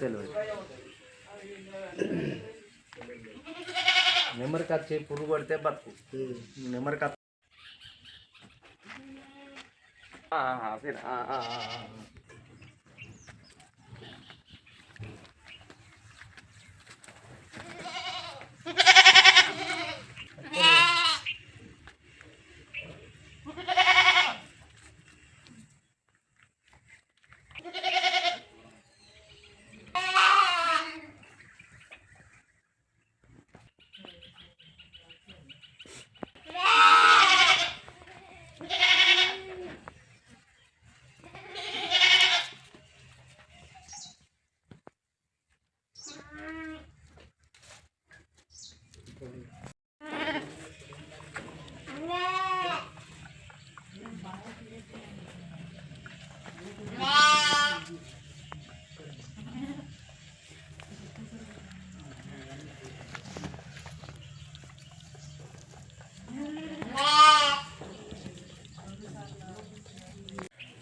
తెలియదు నెమ్మరికి వచ్చి పురుగు పడితే బతుకు నెమ్మరికి వచ్చి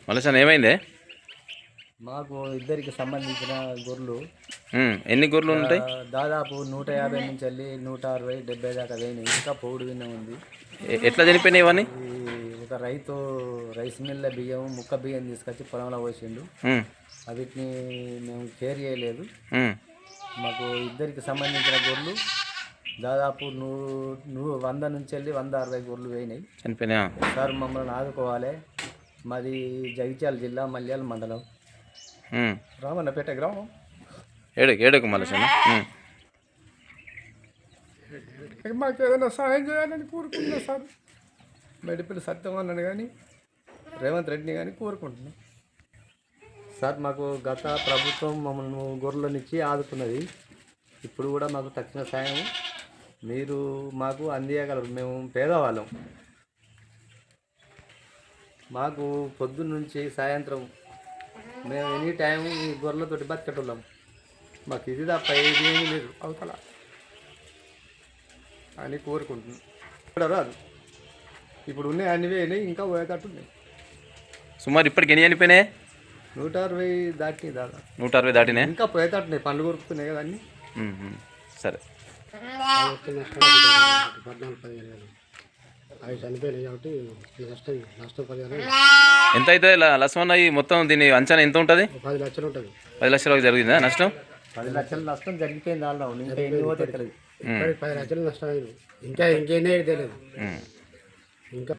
మలసాన్ ఏమైంది? మాకు ఇద్దరికి సంబంధించిన గొర్రెలు. ఎన్ని గొర్రెలు ఉంటాయి? దాదాపు నూట యాభై నుంచి వెళ్ళి నూట అరవై డెబ్బై దాకా పోయినాయి ఇంకా పౌడు విన్న ఉంది. ఎట్లా చనిపోయినాయి ఇవన్నీ? ఒక రైతు రైస్ మిల్ల బియ్యం ముక్క బియ్యం తీసుకొచ్చి పొలంలో పోసిండు. ఉమ్, వీటిని మేము కేర్ చేయలేదు. మాకు ఇద్దరికి సంబంధించిన గొర్రెలు దాదాపు నూ నూ వంద నుంచి వెళ్ళి వంద అరవై గొర్రెలు పోయినాయి. చనిపోయినాయా? సార్ మమ్మల్ని ఆదుకోవాలి. మాది జగిత్యాల జిల్లా మల్యాల మండలం. రామన్నపేట గ్రామం. ఏడుకు ఏడుకు మలసాన్ మాకు ఏదైనా సహాయం చేయాలని కోరుకుంటున్నా సార్. మెడిపల్లి సత్యం అన్నాడు కానీ రేవంత్ రెడ్డిని కానీ కోరుకుంటున్నాం. సార్ మాకు గత ప్రభుత్వం మమ్మల్ని గొర్రెలనిచ్చి ఆదుకున్నది. ఇప్పుడు కూడా మాకు తక్షణ సాయం మీరు మాకు అందియగలరు. మేము పేదవాళ్ళం. మాకు పొద్దున్న నుంచి సాయంత్రం మేము ఎనీ టైం ఈ గొర్రెలతోటి బతికెట్టున్నాం మాకు ఇది తప్ప ఏది ఏమీ లేదు. అవతల. అని కోరుకుంటున్నాం. ఇక్కడ రాదు. ఇప్పుడు ఉన్నాయి అన్ని వేయినాయి ఇంకా పోయేటట్టు ఉన్నాయి. సుమారు ఇప్పటికి ఎన్ని చనిపోయినాయి? నూట అరవై దాటి దాదా నూట అరవై దాటినాయి? ఇంకా పోయేటట్టున్నాయి పండ్లు కొరుకుతున్నాయి కదా అన్ని. సరే. పద్నాలుగు పదిహేను వేలు. అవి చనిపోయినాయి కాబట్టి నష్టం నష్టం పదిహేను వేలు. ఎంత అవుతుంది లక్ష్మణ్ ఈ మొత్తం దీని అంచనా ఎంత ఉంటుంది? పది లక్షలు ఉంటుంది. పది లక్షల వరకు జరిగిందా నష్టం? పది లక్షల నష్టం జరిగిపోయింది వాళ్ళు ఇంకా ఎన్ని పోతే తెలియదు ఉమ్, ఇప్పటికి పది లక్షలు నష్టం అయింది ఇంకా ఇంకేనే తెలియదు. ఇంకా